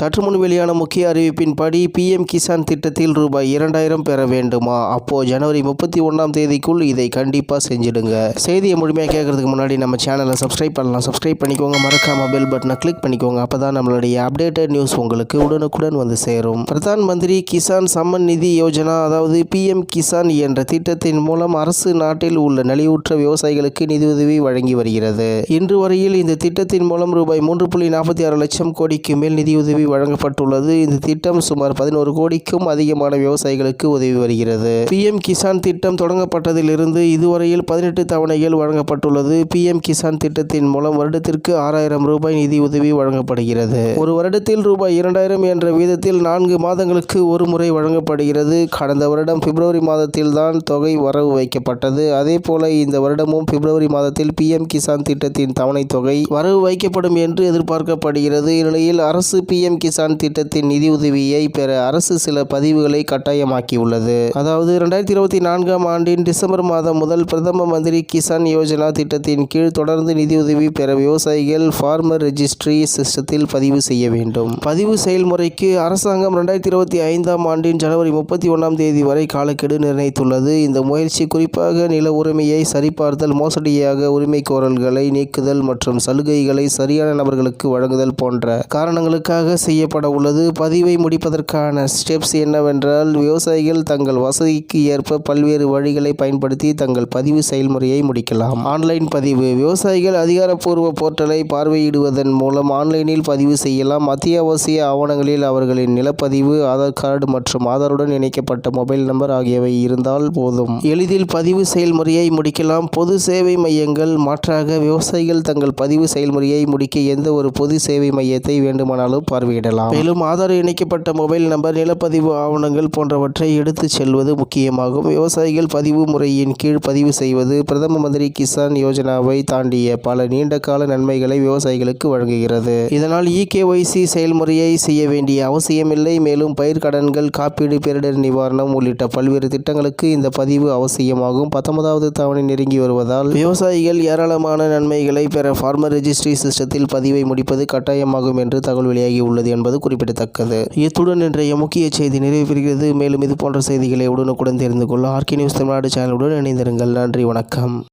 சற்று முன் வெளியான முக்கிய அறிவிப்பின்படி பிஎம் கிசான் திட்டத்தில் ரூபாய் இரண்டாயிரம் பெற வேண்டுமா? அப்போ ஜனவரி முப்பத்தி ஒன்றாம் தேதிக்குள் இதை கண்டிப்பாக செஞ்சிடுங்க. செய்தியை முழுமையாக கேட்கறதுக்கு முன்னாடி நம்ம சேனலை சப்ஸ்கிரைப் பண்ணலாம். சப்ஸ்கிரைப் பண்ணிக்கோங்க. மறக்காம பெல் பட்டனை கிளிக் பண்ணிக்கோங்க. அப்போ தான் நம்மளுடைய அப்டேட்டட் நியூஸ் உங்களுக்கு உடனுக்குடன் வந்து சேரும். பிரதான் மந்திரி கிசான் சம்மன் நிதி யோஜனா அதாவது பிஎம் கிசான் என்ற திட்டத்தின் மூலம் அரசு நாட்டில் உள்ள நலிவுற்ற விவசாயிகளுக்கு நிதியுதவி வழங்கி வருகிறது. இன்று வரையில் இந்த திட்டத்தின் மூலம் ரூபாய் மூன்று புள்ளி நாற்பத்தி ஆறு லட்சம் கோடிக்கு மேல் நிதியுதவி வழங்கப்பட்டுள்ளது. இந்த திட்டம் சுமார் பதினோரு கோடிக்கும் அதிகமான விவசாயிகளுக்கு உதவி வருகிறது. பிஎம் கிசான் திட்டம் தொடங்கப்பட்டதிலிருந்து இதுவரையில் பதினெட்டு தவணைகள் வழங்கப்பட்டுள்ளது. பிஎம் கிசான் திட்டத்தின் மூலம் வருடத்திற்கு ஆறாயிரம் ரூபாய் நிதி உதவி வழங்கப்படுகிறது. ஒரு வருடத்தில் ரூபாய் இரண்டாயிரம் என்ற வீதத்தில் நான்கு மாதங்களுக்கு ஒரு முறை வழங்கப்படுகிறது. கடந்த வருடம் பிப்ரவரி மாதத்தில் தான் தொகை வரவு வைக்கப்பட்டது. அதே போல இந்த வருடமும் பிப்ரவரி மாதத்தில் பிஎம் கிசான் திட்டத்தின் தவணை தொகை வரவு வைக்கப்படும் என்று எதிர்பார்க்கப்படுகிறது. இந்நிலையில் அரசு பிஎம் கிசான் திட்டத்தின் நிதியுதவியை பெற அரசு சில பதிவுகளை கட்டாயமாக்கியுள்ளது. அதாவது இரண்டாயிரத்தி இருபத்தி நான்காம் ஆண்டின் டிசம்பர் மாதம் முதல் பிரதம மந்திரி கிசான் யோஜனா திட்டத்தின் கீழ் தொடர்ந்து நிதியுதவி பெற விவசாயிகள் ஃபார்மர் ரெஜிஸ்ட்ரி சிஸ்டத்தில் பதிவு செய்ய வேண்டும். பதிவு செயல்முறைக்கு அரசாங்கம் இரண்டாயிரத்தி இருபத்தி ஐந்தாம் ஆண்டின் ஜனவரி முப்பத்தி ஒன்றாம் தேதி வரை காலக்கெடு நிர்ணயித்துள்ளது. இந்த முயற்சி குறிப்பாக நில உரிமையை சரிபார்த்தல் மோசடியாக உரிமை கோரல்களை நீக்குதல் மற்றும் சலுகைகளை சரியான நபர்களுக்கு வழங்குதல் போன்ற காரணங்களுக்காக செய்யப்பட உள்ளது பதிவை முடிப்பதற்கான ஸ்டெப்ஸ் என்னவென்றால் விவசாயிகள் தங்கள் வசதிக்கு ஏற்ப பல்வேறு வழிகளை பயன்படுத்தி தங்கள் பதிவு செயல்முறையை முடிக்கலாம். ஆன்லைன் பதிவு. விவசாயிகள் அதிகாரப்பூர்வ போர்ட்டலை பார்வையிடுவதன் மூலம் ஆன்லைனில் பதிவு செய்யலாம். அத்தியாவசிய ஆவணங்களில் அவர்களின் நிலப்பதிவு ஆதார் கார்டு மற்றும் ஆதாருடன் இணைக்கப்பட்ட மொபைல் நம்பர் ஆகியவை இருந்தால் போதும். எளிதில் பதிவு செயல்முறையை முடிக்கலாம். பொது சேவை மையங்கள் மாற்றாக விவசாயிகள் தங்கள் பதிவு செயல்முறையை முடிக்க எந்த ஒரு பொது சேவை மையத்தை வேண்டுமானாலும் பார்வையிடலாம். மேலும் ஆதார் இணைக்கப்பட்ட மொபைல் நம்பர் நிலப்பதிவு ஆவணங்கள் போன்றவற்றை எடுத்துச் செல்வது முக்கியமாகும். விவசாயிகள் பதிவு முறையின் கீழ் பதிவு செய்வது பிரதம மந்திரி கிசான் யோஜனாவை தாண்டிய பல நீண்ட கால நன்மைகளை விவசாயிகளுக்கு வழங்குகிறது. இதனால் இகேஒய்சி செயல்முறையை செய்ய வேண்டிய அவசியமில்லை. மேலும் பயிர்க்கடன்கள் காப்பீடு பேரிடர் நிவாரணம் உள்ளிட்ட பல்வேறு திட்டங்களுக்கு இந்த பதிவு அவசியமாகும். பத்தொன்பதாவது தவணை நெருங்கி வருவதால் விவசாயிகள் ஏராளமான நன்மைகளை பெற ஃபார்மர் ரெஜிஸ்ட்ரி சிஸ்டத்தில் பதிவை முடிப்பது கட்டாயமாகும் என்று தகவல் வெளியாகி உள்ளது. உள்ளது என்பது குறிப்பிடத்தக்கது. இத்துடன் இன்றைய முக்கிய செய்தி நிறைவு பெறுகிறது மேலும் இது போன்ற செய்திகளை உடனுக்குடன் தெரிந்து கொள்ள ஆர்கே நியூஸ் தமிழ்நாடு சேனலுடன் இணைந்திருங்கள். நன்றி வணக்கம்.